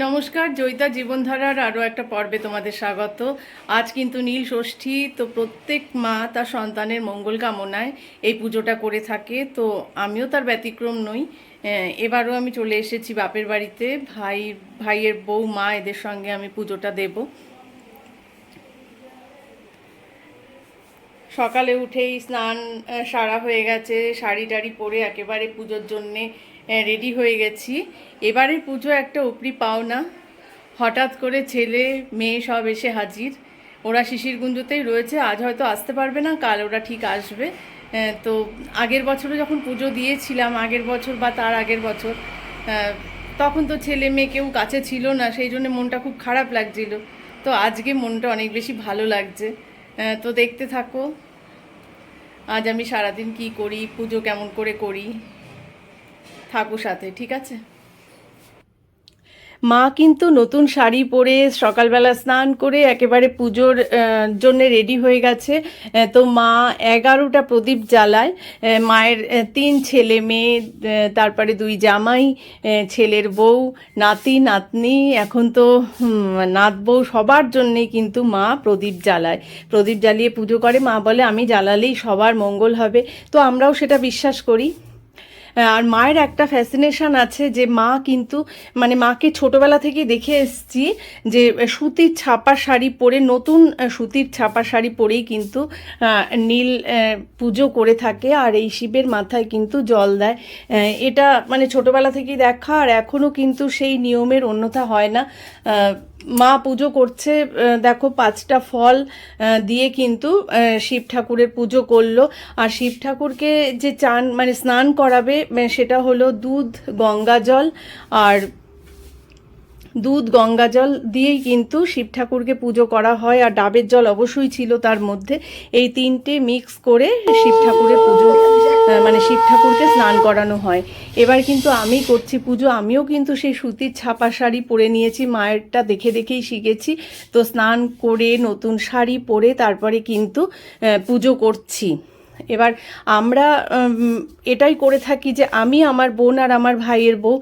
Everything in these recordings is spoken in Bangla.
নমস্কার, জয়িতা জীবনধারার আরও একটা পর্বে তোমাদের স্বাগত। আজ কিন্তু নীল ষষ্ঠী, তো প্রত্যেক মা তার সন্তানের মঙ্গল কামনায় এই পুজোটা করে থাকে। তো আমিও তার ব্যতিক্রম নই। এবারও আমি চলে এসেছি বাপের বাড়িতে। ভাই, ভাইয়ের বউ, মা এদের সঙ্গে আমি পুজোটা দেব। সকালে উঠেই স্নান সারা হয়ে গেছে। শাড়ি টাড়ি পরে একেবারে পুজোর জন্যে রেডি হয়ে গেছি। এবারের পুজো একটা উপরি পাওনা। হঠাৎ করে ছেলে, মেয়ে সব এসে হাজির। ওরা শিশির গুঞ্জতেই রয়েছে, আজ হয়তো আসতে পারবে না, কাল ওরা ঠিক আসবে। তো আগের বছরে যখন পুজো দিয়েছিলাম, আগের বছর বা তার আগের বছর তখন তো ছেলে মেয়ে কেউ কাছে ছিল না, সেই জন্য মনটা খুব খারাপ লাগছিল। তো আজকে মনটা অনেক বেশি ভালো লাগছে। তো দেখতে থাকো। আজ আমি সারাদিন কি করি, পুজো কেমন করে করি। থাকো সাথে, ঠিক আছে? মা কিন্তু নতুন শাড়ি পরে সকালবেলা স্নান করে একেবারে পুজোর জন্য রেডি হয়ে গেছে। তো মা এগারোটা প্রদীপ জ্বালায়। মায়ের তিন ছেলে মেয়ে তারপরে দুই জামাই ছেলের বউ, নাতি, নাতনি। এখন তো নাত বউ সবার জন্যেই কিন্তু মা প্রদীপ জ্বালায়। প্রদীপ জ্বালিয়ে পুজো করে। মা বলে, আমি জ্বালালেই সবার মঙ্গল হবে। তো আমরাও সেটা বিশ্বাস করি। আর মায়ের একটা ফ্যাসিনেশন আছে যে মা কিন্তু মানে মাকে ছোটবেলা থেকে দেখে এসছি যে সুতির ছাপা শাড়ি পরে, নতুন সুতির ছাপা শাড়ি পরেই কিন্তু নীল পুজো করে থাকে আর এই শিবের মাথায় কিন্তু জল দেয়। এটা মানে ছোটবেলা থেকেই দেখা আর এখনও কিন্তু সেই নিয়মের অন্যথা হয় না। মা পুজো করছে দেখো পাঁচটা ফল দিয়ে কিন্তু শিব ঠাকুরের পুজো করল। আর শিব ঠাকুরকে যে চান মানে স্নান করাবে সেটা হলো দুধ, গঙ্গা জল আর দুধ, গঙ্গা জল দিয়েই কিন্তু শিব ঠাকুরকে পুজো করা হয় আর ডাবের জল অবশ্যই ছিল তার মধ্যে। এই তিনটে মিক্স করে শিব ঠাকুরের পুজো মানে শিব ঠাকুরকে স্নান করানো হয়। এবার কিন্তু আমি করছি পুজো, আমিও কিন্তু সেই সুতির ছাপা শাড়ি পরে নিয়েছি, মায়েরটা দেখে দেখেই শিখেছি। তো স্নান করে নতুন শাড়ি পরে তারপরে কিন্তু পুজো করছি। এবার আমরা এটাই করে থাকি যে আমি আমার বোন আর আমার ভাইয়ের বউ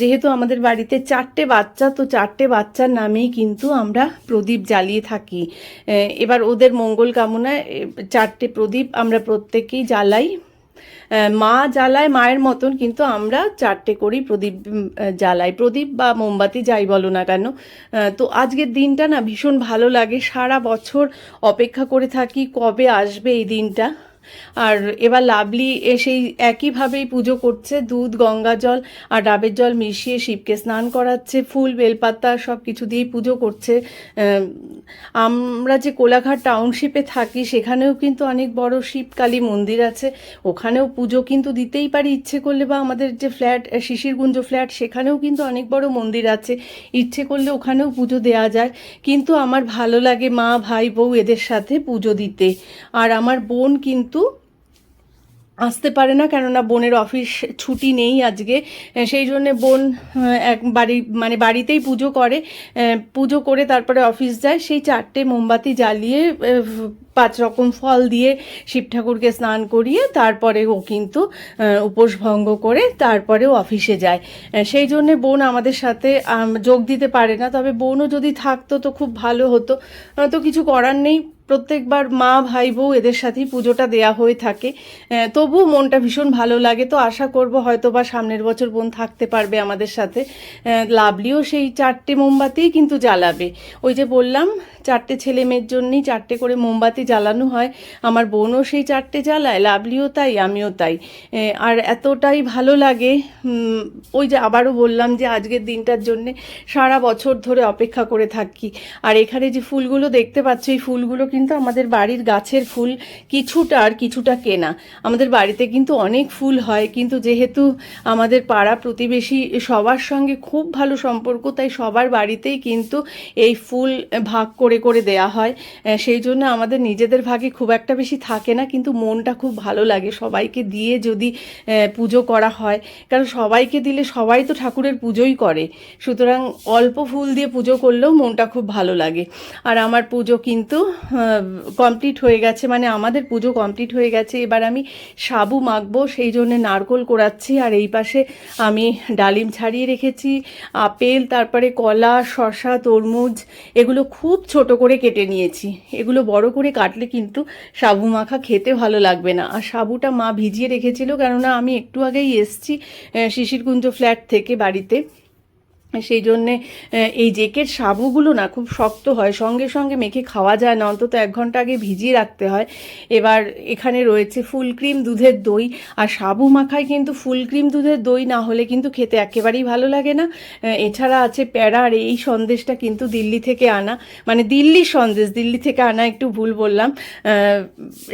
যেহেতু আমাদের বাড়িতে চারটে বাচ্চা, তো চারটে বাচ্চার নামেই কিন্তু আমরা প্রদীপ জ্বালিয়ে থাকি। এবার ওদের মঙ্গল কামনায় চারটে প্রদীপ আমরা প্রত্যেকেই জ্বালাই। মা জ্বালায় মায়ের মতন, কিন্তু আমরা চারটে করেই প্রদীপ জ্বালাই। প্রদীপ বা মোমবাতি যাই বলো না কেন তো আজকের দিনটা না ভীষণ ভালো লাগে। সারা বছর অপেক্ষা করে থাকি কবে আসবে এই দিনটা। আর এবার লাভলি সেই একইভাবেই পুজো করছে, দুধ, গঙ্গা জল আর ডাবের জল মিশিয়ে শিবকে স্নান করাচ্ছে, ফুল, বেলপাতা সব কিছু দিয়েই পুজো করছে। আমরা যে কোলাঘাট টাউনশিপে থাকি, সেখানেও কিন্তু অনেক বড় শিবকালী মন্দির আছে। ওখানেও পুজো কিন্তু দিতেই পারি ইচ্ছে করলে, বা আমাদের যে ফ্ল্যাট শিশিরগুঞ্জ ফ্ল্যাট, সেখানেও কিন্তু অনেক বড় মন্দির আছে। ইচ্ছে করলে ওখানেও পুজো দেওয়া যায়। কিন্তু আমার ভালো লাগে মা, ভাই, বউ এদের সাথে পুজো দিতে। আর আমার বোন কিন্তু আসতে পারে না, কেননা বোনের অফিস ছুটি নেই আজকে। সেই জন্যে বোন এক বাড়ি মানে বাড়িতেই পুজো করে। পুজো করে তারপরে অফিস যায়। সেই চারটে মোমবাতি জ্বালিয়ে পাঁচ রকম ফল দিয়ে শিব ঠাকুরকে স্নান করিয়ে তারপরে ও কিন্তু উপোস ভঙ্গ করে তারপরে ও অফিসে যায়। সেই জন্যে বোন আমাদের সাথে যোগ দিতে পারে না। তবে বোনও যদি থাকতো তো খুব ভালো হতো। তো কিছু করার নেই। প্রত্যেকবার মা, ভাই, বউ এদের সাথেই পুজোটা দেয়া হয়ে থাকে। তবুও মনটা ভীষণ ভালো লাগে। তো আশা করব হয়তো বা সামনের বছর বোন থাকতে পারবে আমাদের সাথে। লাভলিও সেই চারটে মোমবাতিই কিন্তু জ্বালাবে। ওই যে বললাম, চারটে ছেলে মেয়ের জন্যই চারটে করে মোমবাতি জ্বালানো হয়। আমার বোনও সেই চারটে জ্বালায় লাভলিও তাই, আমিও তাই। আর এতটাই ভালো লাগে ওই যে আবারও বললাম যে আজকের দিনটার জন্যে সারা বছর ধরে অপেক্ষা করে থাকি। আর এখানে যে ফুলগুলো দেখতে পাচ্ছ, এই ফুলগুলো কিন্তু আমাদের বাড়ির গাছের ফুল কিছুটা আর কিছুটা কেনা। আমাদের বাড়িতে কিন্তু অনেক ফুল হয়, কিন্তু যেহেতু আমাদের পাড়া প্রতিবেশী সবার সঙ্গে খুব ভালো সম্পর্ক, তাই সবার বাড়িতেই কিন্তু এই ফুল ভাগ করে করে দেয়া হয়। সেই জন্য আমাদের নিজেদের ভাগে খুব একটা বেশি থাকে না, কিন্তু মনটা খুব ভালো লাগে। সবাইকে দিয়ে যদি পুজো করা হয়, কারণ সবাইকে দিলে সবাই তো ঠাকুরের পুজোই করে। সুতরাং অল্প ফুল দিয়ে পুজো করলেও মনটা খুব ভালো লাগে। আর আমার পুজো কিন্তু কমপ্লিট হয়ে গেছে মানে আমাদের পুজো কমপ্লিট হয়ে গেছে। এবার আমি সাবু মাখবো, সেই জন্যে নারকোল কোড়াচ্ছি আর এই পাশে আমি ডালিম ছাড়িয়ে রেখেছি, আপেল, তারপরে কলা শশা তরমুজ, এগুলো খুব ছোট করে কেটে নিয়েছি। এগুলো বড় করে কাটলে কিন্তু সাবু মাখা খেতে ভালো লাগবে না। আর সাবুটা মা ভিজিয়ে রেখেছিল, কেননা আমি একটু আগেই এসছি শিশিরকুঞ্জ ফ্ল্যাট থেকে বাড়িতে। সেই জন্যে এই জেকের সাবুগুলো না খুব শক্ত হয়। সঙ্গে সঙ্গে মেখে খাওয়া যায় না, অন্তত এক ঘণ্টা আগে ভিজিয়ে রাখতে হয়। এবার এখানে রয়েছে ফুল ক্রিম দুধের দই। আর সাবু মাখায় কিন্তু ফুল ক্রিম দুধের দই না হলে কিন্তু খেতে একেবারেই ভালো লাগে না। এছাড়া আছে প্যারা আর এই সন্দেশটা কিন্তু দিল্লি থেকে আনা মানে দিল্লির সন্দেশ, দিল্লি থেকে আনা একটু ভুল বললাম।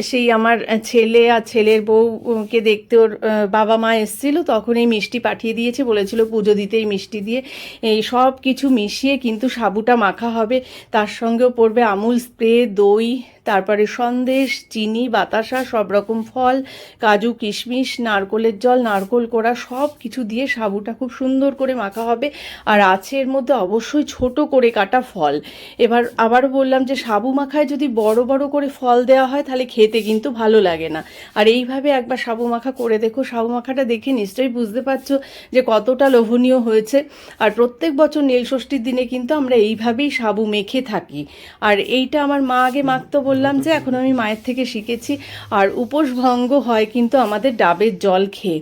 সেই আমার ছেলে আর ছেলের বউকে দেখতে ওর বাবা মা এসেছিল, তখন এই মিষ্টি পাঠিয়ে দিয়েছে, বলেছিল পুজো দিতে এই মিষ্টি দিয়ে। এই সব কিছু মিশিয়ে কিন্তু সাবুটা মাখা হবে। তার সঙ্গেও পড়বে আমুল স্প্রে দই তারপরে সন্দেশ, চিনি, বাতাসা সব রকম ফল, কাজু, কিশমিশ, নারকোলের জল, নারকোল কোড়া, সব কিছু দিয়ে সাবুটা খুব সুন্দর করে মাখা হবে। আর আছে এর মধ্যে অবশ্যই ছোট করে কাটা ফল। এবার আবারও বললাম যে সাবু মাখায় যদি বড় বড় করে ফল দেওয়া হয় তাহলে খেতে কিন্তু ভালো লাগে না। আর এইভাবে একবার সাবু মাখা করে দেখো। সাবু মাখাটা দেখে নিশ্চয়ই বুঝতে পারছ যে কতটা লোভনীয় হয়েছে। আর প্রত্যেক বছর নীল ষষ্ঠীর দিনে কিন্তু আমরা এইভাবেই সাবু মেখে থাকি। আর এইটা আমার মা আগে মাখতো বললাম যে এখন আমি মায়ের থেকে শিখেছি, আর উপোস ভঙ্গ হয় কিন্তু আমাদের ডাবের জল খেয়ে।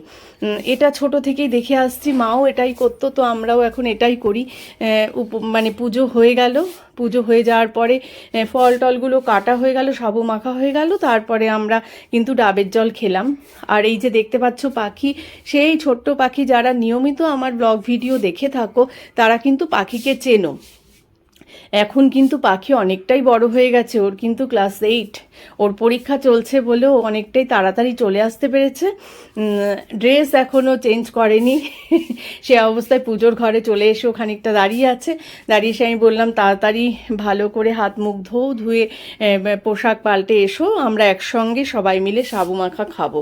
এটা ছোট থেকেই দেখে আসছি, মাও এটাই করতো, তো আমরাও এখন এটাই করি। মানে পুজো হয়ে গেল, পুজো হয়ে যাওয়ার পরে ফল টলগুলো কাটা হয়ে গেল, সাবু মাখা হয়ে গেল, তারপরে আমরা কিন্তু ডাবের জল খেলাম। আর এই যে দেখতে পাচ্ছ পাখি, সেই ছোট্ট পাখি যারা নিয়মিত আমার ব্লগ ভিডিও দেখে থাকো, তারা কিন্তু পাখিকে চেনো। এখন কিন্তু পাখি অনেকটাই বড় হয়ে গেছে ওর কিন্তু ক্লাস এইট ওর পরীক্ষা চলছে বলেও অনেকটাই তাড়াতাড়ি চলে আসতে পেরেছে। ড্রেস এখনও চেঞ্জ করেনি। সে অবস্থায় পুজোর ঘরে চলে এসেও খানিকটা দাঁড়িয়ে আছে। দাঁড়িয়ে এসে আমি বললাম, তাড়াতাড়ি ভালো করে হাত মুখ ধোও, ধুয়ে পোশাক পাল্টে এসো। আমরা একসঙ্গে সবাই মিলে সাবু মাখা খাব।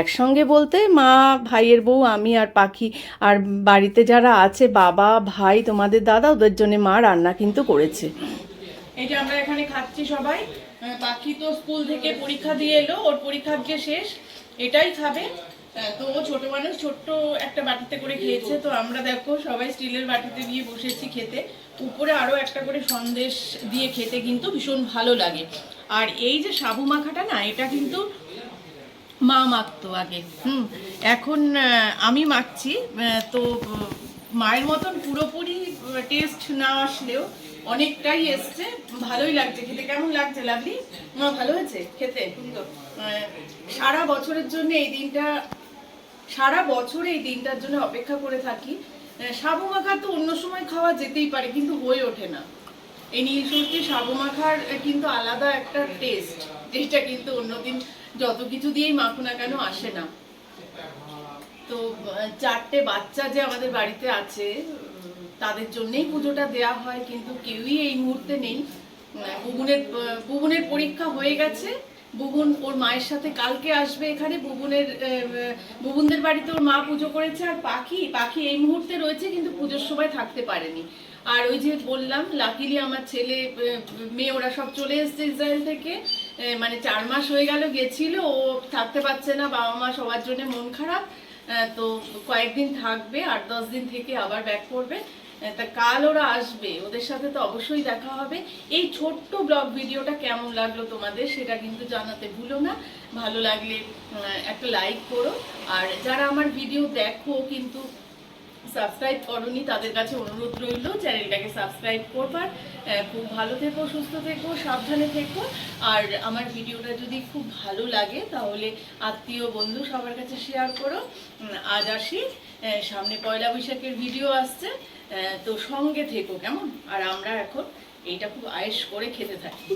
একসঙ্গে বলতে মা, ভাইয়ের বউ, আমি আর পাখি আর বাড়িতে যারা আছে, বাবা, ভাই, তোমাদের দাদা, ওদের জন্য মা রান্না কিন্তু করেছে। যে আমরা এখানে খাচ্ছি সবাই। পাখি তো স্কুল থেকে পরীক্ষা দিয়ে এলো, ওর পরীক্ষা আজকে শেষ, এটাই খাবে। তো ও ছোট মানুষ, ছোট্ট একটা বাটিতে করে খেয়েছে। তো আমরা দেখো, সবাই স্টিলের বাটিতে দিয়ে বসেছি খেতে। উপরে আরও একটা করে সন্দেশ দিয়ে খেতে কিন্তু ভীষণ ভালো লাগে। আর এই যে সাবু মাখাটা না, এটা কিন্তু মা মাখতো আগে। হুম, এখন আমি মাখছি। তো মায়ের মতন পুরোপুরি টেস্ট না আসলেও অনেকটাই এসছে। ভালোই লাগছে। খেতে কেমন লাগছে লাভলি? মা ভালো হয়েছে? খেতে? আহ, সারা বছরের জন্য এই দিনটা সারা বছর এই দিনটার জন্য অপেক্ষা করে থাকি। সাবু মাখা তো অন্য সময় খাওয়া যেতেই পারে কিন্তু হয়ে ওঠে না। এই নীল ষষ্ঠী সাবু মাখার কিন্তু আলাদা একটা টেস্ট যেটা কিন্তু অন্যদিন যত কিছু দিয়েই মাখো না কেন আসে না। তো চারটে বাচ্চা যে আমাদের বাড়িতে আছে তাদের জন্যই পুজোটা দেয়া হয়, কিন্তু কেউই এই মুহূর্তে নেই। বুবুনের বুবুনের পরীক্ষা হয়ে গেছে। বুবুন ওর মায়ের সাথে কালকে আসবে এখানে। বুবুনের বুবুনদের বাড়িতে ওর মা পুজো করেছে আর পাখি পাখি এই মুহূর্তে রয়েছে, কিন্তু পুজোর সময় থাকতে পারেনি। আর ওই যে বললাম, লাকিলি আমার ছেলে মেয়ে, ওরা সব চলে এসছে ইসরায়েল থেকে। মানে চার মাস হয়ে গেল, গেছিল। ও থাকতে পারছে না, বাবা মা সবার জন্য মন খারাপ। তো কয়েকদিন থাকবে, আট দশ দিন থেকে আবার ব্যাক করবে। তা কাল ওরা আসবে। ওদের সাথে তো অবশ্যই দেখা হবে। এই ছোট্ট ব্লগ ভিডিওটা কেমন লাগল তোমাদের সেটা কিন্তু জানাতে ভুলো না। ভালো লাগলে একটা লাইক করো। আর যারা আমার ভিডিও দেখো কিন্তু সাবস্ক্রাইব করনি, তাদের কাছে অনুরোধ রইল, চ্যানেলটাকে সাবস্ক্রাইব করবার খুব ভালো থেকো, সুস্থ থেকো, সাবধানে থেকো। আর আমার ভিডিওটা যদি খুব ভালো লাগে, তাহলে আত্মীয়, বন্ধু সবার কাছে শেয়ার করো। আজ আসি। সামনে পয়লা বৈশাখের ভিডিও আসছে। তো সঙ্গে থেকো, কেমন? আর আমরা এখন এইটা খুব আয়েস করে খেতে থাকি।